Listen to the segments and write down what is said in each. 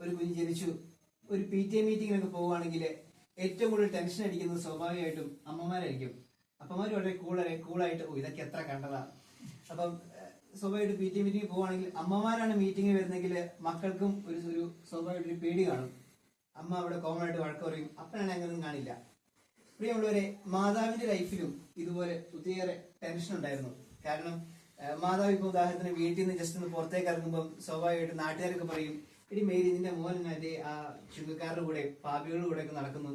ഒരു കുഞ്ഞ് ജനിച്ചു. ഒരു പി ടി എ മീറ്റിങ്ങിനൊക്കെ പോവുകയാണെങ്കിൽ ഏറ്റവും കൂടുതൽ ടെൻഷൻ അടിക്കുന്നത് സ്വാഭാവികമായിട്ടും അമ്മമാരായിരിക്കും. അപ്പമാർ വളരെ കൂളരെ കൂളായിട്ട് ഓ ഇതൊക്കെ എത്ര കണ്ടതാ. അപ്പം സ്വാഭാവികമായിട്ട് പി ടി എ മീറ്റിംഗ് പോവുകയാണെങ്കിൽ അമ്മമാരാണ് മീറ്റിംഗ് വരുന്നെങ്കിൽ മക്കൾക്കും ഒരു ഒരു സ്വാഭാവികമായിട്ട് ഒരു പേടി കാണും. അമ്മ അവിടെ കോമൺ ആയിട്ട് വഴക്ക് പറയും. അപ്പനാണ് അങ്ങനെയൊന്നും കാണില്ല. പ്രിയമുള്ളവരെ മാതാവിന്റെ ലൈഫിലും ഇതുപോലെ ഒത്തിരിയേറെ ടെൻഷൻ ഉണ്ടായിരുന്നു. കാരണം മാതാവ് ഇപ്പൊ ഉദാഹരണത്തിന് വീട്ടിൽ നിന്ന് ജസ്റ്റ് ഒന്ന് പുറത്തേക്ക് ഇറങ്ങുമ്പോൾ സ്വാഭാവികമായിട്ട് നാട്ടുകാരൊക്കെ പറയും എടി മേരി നിന്റെ മോൻ മറ്റേ ആ ചുങ്കക്കാരുടെ കൂടെ പാപികളുടെ കൂടെ ഒക്കെ നടക്കുന്നു.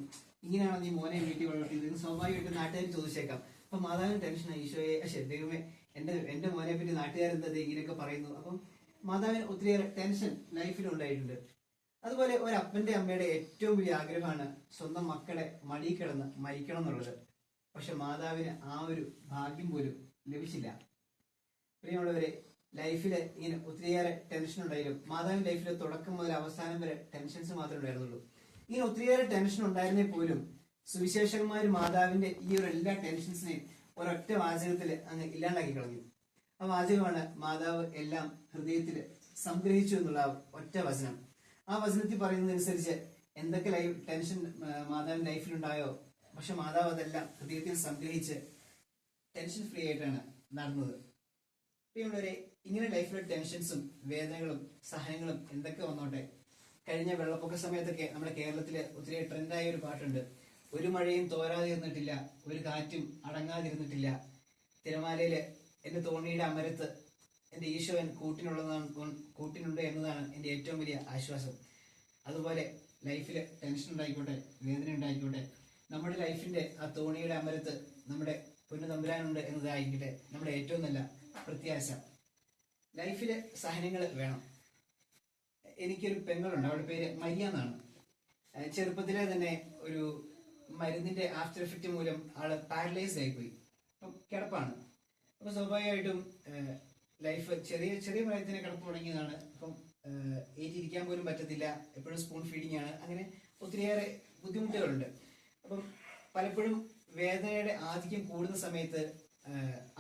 ഇങ്ങനെയാണ് നീ മോനെ വീട്ടിൽ വളർത്തിയത് സ്വാഭാവികമായിട്ട് നാട്ടുകാർ ചോദിച്ചേക്കാം. അപ്പൊ മാതാവിന് ടെൻഷൻ ഈശോയെ പക്ഷേ ദൈവമേ എന്റെ എന്റെ മോനെ പറ്റി നാട്ടുകാരെന്താ ദേ ഇങ്ങനെയൊക്കെ പറയുന്നു. അപ്പം മാതാവിന് ഒത്തിരിയേറെ ടെൻഷൻ ലൈഫിൽ ഉണ്ടായിട്ടുണ്ട്. അതുപോലെ ഒരു അപ്പന്റെ അമ്മയുടെ ഏറ്റവും വലിയ ആഗ്രഹമാണ് സ്വന്തം മക്കളെ മടി കിടന്ന് മരിക്കണം എന്നുള്ളത്. പക്ഷെ മാതാവിന് ആ ഒരു ഭാഗ്യം പോലും ലഭിച്ചില്ല. പ്രിയമുള്ളവരെ ലൈഫിൽ ഇങ്ങനെ ഒത്തിരിയേറെ ടെൻഷൻ ഉണ്ടായാലും മാതാവിന്റെ ലൈഫിലെ തുടക്കം മുതൽ അവസാനം വരെ ടെൻഷൻസ് മാത്രമേ ഉണ്ടായിരുന്നുള്ളൂ. ഇങ്ങനെ ഒത്തിരിയേറെ ടെൻഷൻ ഉണ്ടായിരുന്നേ പോലും സുവിശേഷകന്മാർ മാതാവിന്റെ ഈ ഒരു എല്ലാ ടെൻഷൻസിനെയും ഒരൊറ്റ വാചകത്തിൽ അങ്ങ് ഇല്ലാണ്ടാക്കി കളഞ്ഞു. ആ വാചകമാണ് മാതാവ് എല്ലാം ഹൃദയത്തിൽ സംഗ്രഹിച്ചു എന്നുള്ള ഒറ്റ വചനം. ആ വചനത്തിൽ പറയുന്നതനുസരിച്ച് എന്തൊക്കെ ലൈഫ് ടെൻഷൻ മാതാവിന്റെ ലൈഫിലുണ്ടായോ? പക്ഷെ മാതാവ് അതെല്ലാം ഹൃദയത്തിൽ സംഗ്രഹിച്ച് ടെൻഷൻ ഫ്രീ ആയിട്ടാണ് നടന്നത്. പ്രിയമുള്ളവരെ ഇങ്ങനെ ലൈഫിലെ ടെൻഷൻസും വേദനകളും സഹനങ്ങളും എന്തൊക്കെ വന്നോട്ടെ? കഴിഞ്ഞ വെള്ളപ്പൊക്ക സമയത്തൊക്കെ നമ്മുടെ കേരളത്തിലെ ഒത്തിരി ട്രെൻഡായ ഒരു പാട്ടുണ്ട്. ഒരു മഴയും തോരാതിരുന്നിട്ടില്ല ഒരു കാറ്റും അടങ്ങാതിരുന്നിട്ടില്ല. തിരമാലയിലെ എന്റെ തോണിയുടെ അമരത്ത് എന്റെ ഈശോൻ കൂട്ടിനുള്ളതാണ് കൂട്ടിനുണ്ട് എന്നതാണ് എന്റെ ഏറ്റവും വലിയ ആശ്വാസം. അതുപോലെ ലൈഫിൽ ടെൻഷൻ ഉണ്ടായിക്കോട്ടെ വേദന ഉണ്ടായിക്കോട്ടെ നമ്മുടെ ലൈഫിന്റെ ആ തോണിയുടെ അമരത്ത് നമ്മുടെ പൊന്നു തമ്പുരാനുണ്ട് എന്നതായിരിക്കട്ടെ നമ്മുടെ ഏറ്റവും നല്ല പ്രത്യാശ. ലൈഫിൽ സഹനങ്ങൾ വേണം. എനിക്കൊരു പെങ്ങളുണ്ട്. അവളുടെ പേര് മരിയ എന്നാണ്. ചെറുപ്പത്തിലെ തന്നെ ഒരു മരുന്നിന്റെ ആഫ്റ്റർ എഫക്റ്റ് മൂലം ആൾ പാരലൈസ് ആയിപ്പോയി. അപ്പം കിടപ്പാണ്. അപ്പൊ സ്വാഭാവികമായിട്ടും ലൈഫ് ചെറിയ ചെറിയ പ്രായത്തിന് കിടപ്പ് തുടങ്ങിയതാണ്. അപ്പം ഏറ്റിരിക്കാൻ പോലും പറ്റത്തില്ല. എപ്പോഴും സ്പൂൺ ഫീഡിംഗ് ആണ്. അങ്ങനെ ഒത്തിരിയേറെ ബുദ്ധിമുട്ടുകളുണ്ട്. അപ്പം പലപ്പോഴും വേദനയുടെ ആധിക്യം കൂടുന്ന സമയത്ത്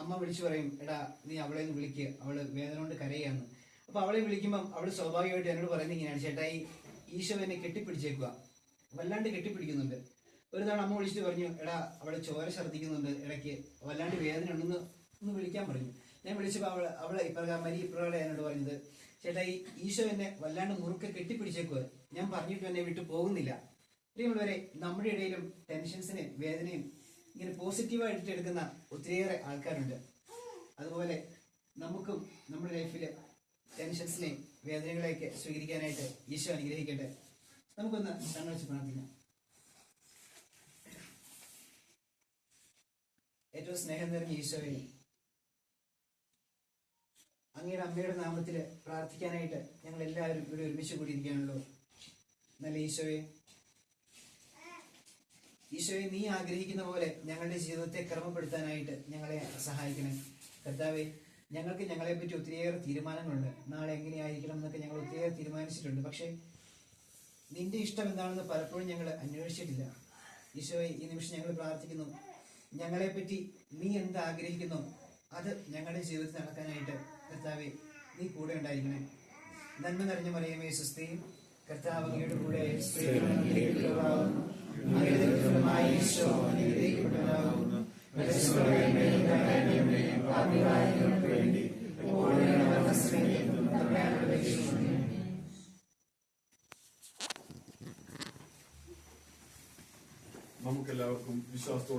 അമ്മ വിളിച്ചു പറയും എടാ നീ അവളെ ഒന്ന് വിളിക്ക്. അവൾ വേദന കൊണ്ട് കരയാണ് അപ്പൊ അവളെ വിളിക്കുമ്പം അവൾ സ്വാഭാവികമായിട്ട് എന്നോട് പറയുന്നത് ഇങ്ങനെയാണ്. ചേട്ടാ ഈ ഈശോ എന്നെ കെട്ടിപ്പിടിച്ചേക്കുക വല്ലാണ്ട് കെട്ടിപ്പിടിക്കുന്നുണ്ട്. ഒരു തവണ അമ്മ വിളിച്ചിട്ട് പറഞ്ഞു എടാ അവളെ ചോര ഛർദ്ദിക്കുന്നുണ്ട് ഇടയ്ക്ക്. വല്ലാണ്ട് വേദന ഉണ്ടെന്ന് ഒന്ന് വിളിക്കാൻ പറഞ്ഞു. ഞാൻ വിളിച്ചപ്പോൾ അവൾ അവളെ ഇപ്രകാരം മരി ഇപ്രകാരം എന്നോട് പറഞ്ഞത് ചേട്ടാ ഈ ഈശോ എന്നെ വല്ലാണ്ട് മുറുക്കെ കെട്ടിപ്പിടിച്ചേക്കുക ഞാൻ പറഞ്ഞിട്ട് എന്നെ വിട്ടു പോകുന്നില്ല. പ്രിയമുള്ളവരെ നമ്മുടെ ഇടയിലും ടെൻഷൻസിനെ വേദനയും ഇങ്ങനെ പോസിറ്റീവായിട്ട് എടുക്കുന്ന ഒത്തിരിയേറെ ആൾക്കാരുണ്ട്. അതുപോലെ നമുക്കും നമ്മുടെ ലൈഫിൽ ടെൻഷൻസിനെയും വേദനകളെയൊക്കെ സ്വീകരിക്കാനായിട്ട് ഈശോ അനുഗ്രഹിക്കട്ടെ. നമുക്കൊന്ന് സംഘടിച്ച് പ്രാർത്ഥിക്കാം. ഏറ്റവും സ്നേഹം നിറഞ്ഞ ഈശോയെ അങ്ങയുടെ അമ്മയുടെ നാമത്തിൽ പ്രാർത്ഥിക്കാനായിട്ട് ഞങ്ങൾ എല്ലാവരും ഇവിടെ ഒരുമിച്ച് കൂടിയിരിക്കുകയാണല്ലോ. നല്ല ഈശോയെ ഈശോയെ നീ ആഗ്രഹിക്കുന്ന പോലെ ഞങ്ങളുടെ ജീവിതത്തെ ക്രമപ്പെടുത്താനായിട്ട് ഞങ്ങളെ സഹായിക്കണേ. കർത്താവെ ഞങ്ങൾക്ക് ഞങ്ങളെ പറ്റി ഒത്തിരിയേറെ തീരുമാനങ്ങളുണ്ട്. നാളെ എങ്ങനെയായിരിക്കണം എന്നൊക്കെ ഞങ്ങൾ ഒത്തിരിയേറെ തീരുമാനിച്ചിട്ടുണ്ട്. പക്ഷേ നിന്റെ ഇഷ്ടം എന്താണെന്ന് പലപ്പോഴും ഞങ്ങൾ അന്വേഷിച്ചിട്ടില്ല. ഈശോയെ ഈ നിമിഷം ഞങ്ങൾ പ്രാർത്ഥിക്കുന്നു. ഞങ്ങളെ പറ്റി നീ എന്ത് ആഗ്രഹിക്കുന്നു അത് ഞങ്ങളുടെ ജീവിതത്തിൽ നടക്കാനായിട്ട് കർത്താവെ നീ കൂടെ ഉണ്ടായിരിക്കണേ. നന്മ നിറഞ്ഞ മറിയമേ സുസ്ഥയും കർത്താവ് അങ്ങയുടെ കൂടെ. നമുക്കെല്ലാവർക്കും വിശ്വാസത്തോടെ